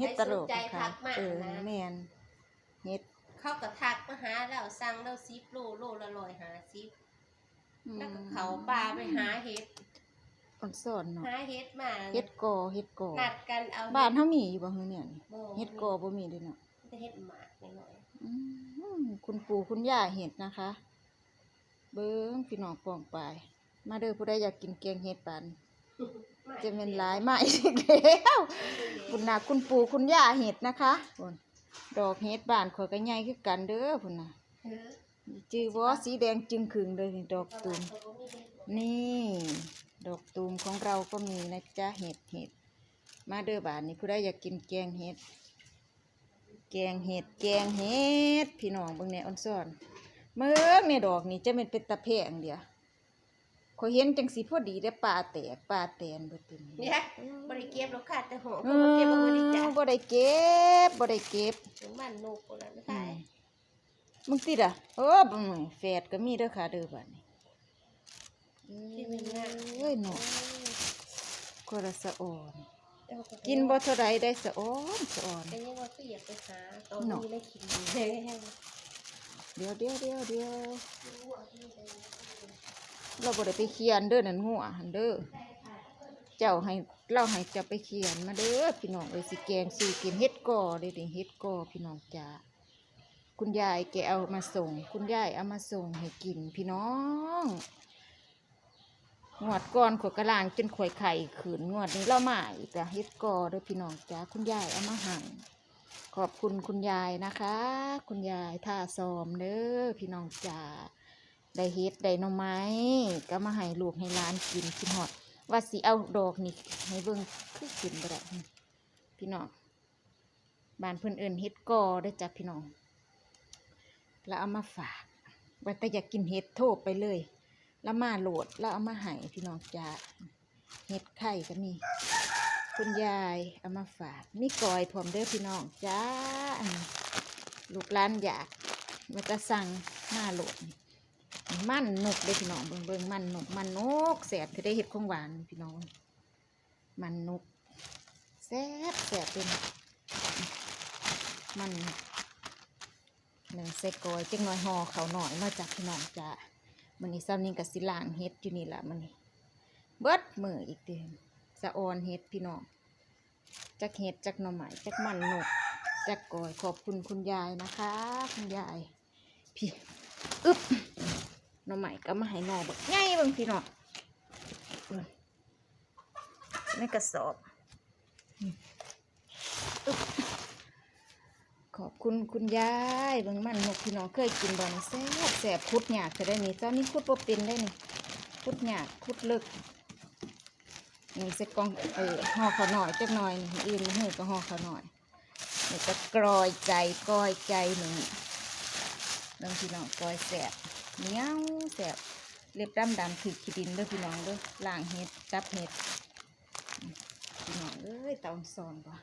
เฮ็ดตลกใจค่ะทักมาเออนะแม่นเฮ็ดเขาก็ทักมาหาแล้วสั่งแล้วซิปโลโลละร้อยหาซิปแล้วก็เขาป่าไปหาเห็ดอ่อนสอนเนาะหาเห็ดมาเฮ็ดกอเฮ็ดกอนัดกันเอาบ้านเฮามีอยู่บ่ฮือเนี่ยนี่บ่เฮ็ดกอบ่มีเด้เนาะจะเห็ดหมากหน่อยอืมคุณปู่คุณย่าเห็ดนะคะ เบิ้งพี่น้องปองปายมาเด้อผู้ใดอยากกินแกงเห็ดปันๆ จะเป็นหลายไม้อีกแล้วคุณนาคุณปู่คุณย่าเห็ดนะคะพุ่นดอกเห็ดบานข่อยก็ใหญ่คือกันเด้อพุ่นน่ะเออจื้อบ่สีแดงจึงขึงเลยดอกตูมนี่ ดอกตูมของเราก็มีนะจ๊ะเห็ดเห็ดมาเด้อบานนี้ผู้ใดอยากกินแกงเห็ด แกงเห็ดแกงเห็ดพี่น้องเบิ่งแหน่ยออนซ่อนเมื่องในดอกนี่จะเป็นเป็นตะแพงเดียว ขอยเห็นจังสีพอดีได้อปลาแตกปลาแตนเบิดเป็นเนี่ยบริเก็บแล้วขาดแต่หัวเอเขาก็เก็บเอาไว้ในอจานบ่ได้เก็บบ่ได้เก็บมันนกคนละไม่อืใช่มมึงติดอะเออบ่มึงแฝดก็มีเด้อค่ะเด้อบัดนี้ที่มันงามเอ้ยเนาะก็ละสะอ่อนเออกินบ่เท่าไรได้สะอ่อนสะอ่อนแต่ยังว่าก็อยากไปหาตอนเนาะนี้ได้กินเลยเดี๋ยวเดี๋ยวเดี๋ยวเดี๋ยว เราบ่ได้ไปเขียนเด้อนั่นหัวหันเด้อเจ้าให้เราให้เจ้าไปเขียนมาเด้อพี่น้องเอ้ยสิแกงสู่กินเฮ็ดก่อเด้อเฮ็ดก่อพี่น้องจ้าคุณยายแกเอามาส่ง คุณยายเอามาส่งให้กินพี่น้องงวดก่อนขวดกระลางจนข่อยไข่ขืนงวดนี้เรามาอีกจ้ะเฮ็ดกอเด้อพี่น้องจ้าคุณยายเอามาหั่นขอบคุณคุณยายนะคะ คุณยายท่าซอมเด้อพี่น้องจ๋า ได้เฮ็ดได้หน่อไม้ก็มาให้ลูกให้หล้านกินกินหอด ว่าสิเอาดอกนี่ให้เบิ่งคือกินบ่ได้พี่น้องบ้านเพิ่นเอิ้นเฮ็ดกอได้จ้ะพี่น้อง แล้วเอามาฝากว่าแต่อยากกินเฮ็ดโทรไปเลย แล้วมาโหลดแล้วเอามาให้พี่น้องจ๋าเฮ็ดไข่ก็มีคุณยายเอามาฝากมีกอยผมเด้อพี่น้องจ้าลูกร้านอยากมันจะสั่งหน้าโหลดนี่ มันนกเด้พี่น้องเบิ่งเบิ่งมันนกมันนกแสบจะได้เห็ดของหวานพี่น้อง มันนกแซ่บแสบเป็นมันหนึ่งใส่กอยจังน้อยหอเขาหน่อยมาจากพี่น้องจ้ามันนี้ซ้ำนี่กับสิล่างเฮ็ดอยู่นี่ละมันนี่เบิดมืออีกเดือนสะออนเฮ็ดพี่น้องจักเฮ็ดจักหน่อไม้จักมันนกจักกอยขอบคุณคุณยายนะคะ คุณยายพี่อึ๊บ น่อไม้ก็มาให้นอบักใหญ่เบิ่งพี่น้องเบิ่กระสอบ ขอบคุณคุณยายเบิ่งมันนกพี่น้องเคยกินบ่นี่แซ่บแซ่บคุดหยากจะได้นี่ตอนนี้คุดบ่เป็นได้นี่คุดหยากคุดเลิกนี่ใส่กล่องเออห่อขาหน่อยจักหน่อยนี่อื่นหูก็ห่อขาหน่อยนี่ก็กรอยใจก้อยใจหนึ่งเรื่งพี่น้องก้อยแสบ เหนียวแสบเล็บดำดำถือขี้ดินเด้อพี่น้องเด้อล่างเห็ดจับเห็ดพี่น้องเอ้ยเตาซอนบ่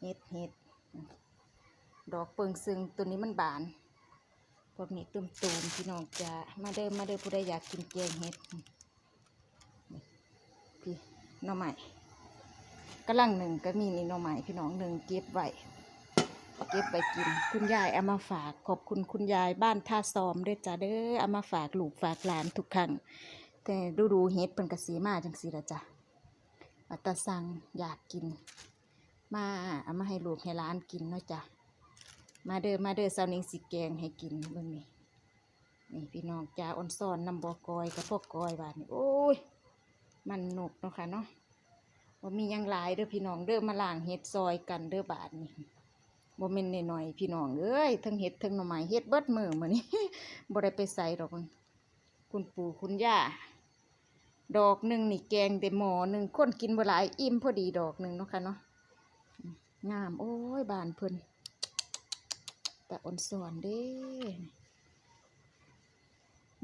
เห็ดเห็ดดอกเปิงซึงตัวนี้มันบานพวกนี้ตุ่มตูมๆพี่น้องจะมาเด้อมาเด้อผู้ใดอยากกินแกงเห็ดพี่น่อไม้กำลังหนึ่งก็มีนี่น่อไม้พี่น้องหนึ่งเก็บไว้ เก็บไว้กิน คุณยายเอามาฝากขอบคุณคุณยายบ้านท่าซอมด้วยจ้าเด้อเอามาฝากลูกฝากหลานทุกครั้งแต่ดูดูเฮ็ดเป็นกระสีมาจังสีละจ้ะอัตสังอยากกิน มาเอามาให้ลูกให้หลานกินเนาะจ้ะมาเด้อมาเด้อสาวนิงสิแกงให้กินเบิ่งนี่นี่พี่น้องจ้าอ่อนซ่อนนำบอกอยกับพวกกอยบาดนี่โอ้ยมันหนุกเนาะค่ะเนาะว่ามียังหลายเด้อพี่น้องเด้อมาล่างเฮ็ดซอยกันเด้อบาทนี่ บ่แม่นน้อยๆพี่น้องเอ้ยทั้งเฮ็ดทั้งหน่อไม้เฮ็ดเบิดมือมื้อนี้บ่ได้ไปใส่ดอกมันคุณปู่คุณย่าดอกหนึ่งนี่แกงแต่หม้อหนึ่งคนกินบ่หลายอิ่มพอดีดอกหนึ่งเนาะค่ะเนาะงามโอ้ยบานเพิ่นแต่อ่อนสอนเด้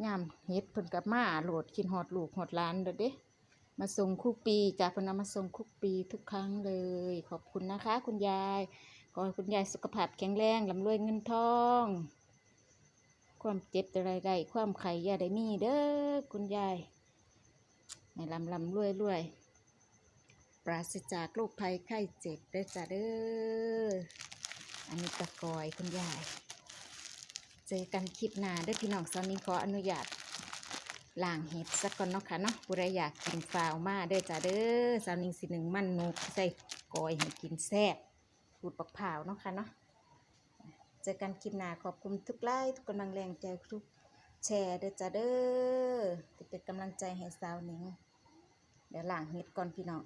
งามเฮ็ดเพิ่นกับมาโหลดกินฮอดลูกฮอดหลานเด้อเด้มาส่งคุกปีจากพนามาส่งคุกปีทุกครั้งเลย ขอบคุณนะคะ คุณยาย ขอให้คุณยายสุขภาพแข็งแรงลำรวยเงินทอง ความเจ็บอะไรใดความไข่ยาได้มีเด้อคุณยายให้ลำลำรวยรวยปราศจากโรคภัยไข้เจ็บเด้จ้าเด้ออันนี้ตะกอยคุณยาย เจอกันคลิปหน้าเด้พี่น้องสาวนี้ขออนุญาตล้างเห็ดสักก่อนเนาะค่ะเนาะผู้ใดอยากกินฟาวมาเด้อจ้าเด้อสาวนิงสิหนึ่งมันนุกใส่กอยให้กินแซ่บ ปูดปักเผาวเนาะค่ะเนาะเจอกันคลิปหน้าขอบคุณทุกไลค์ทุกกำลังแรงใจทุกแชร์เด้อจ้าเด้อที่เป็นกำลังใจให้สาวหนิงเดี๋ยวหลังเห็ดก่อนพี่น้อง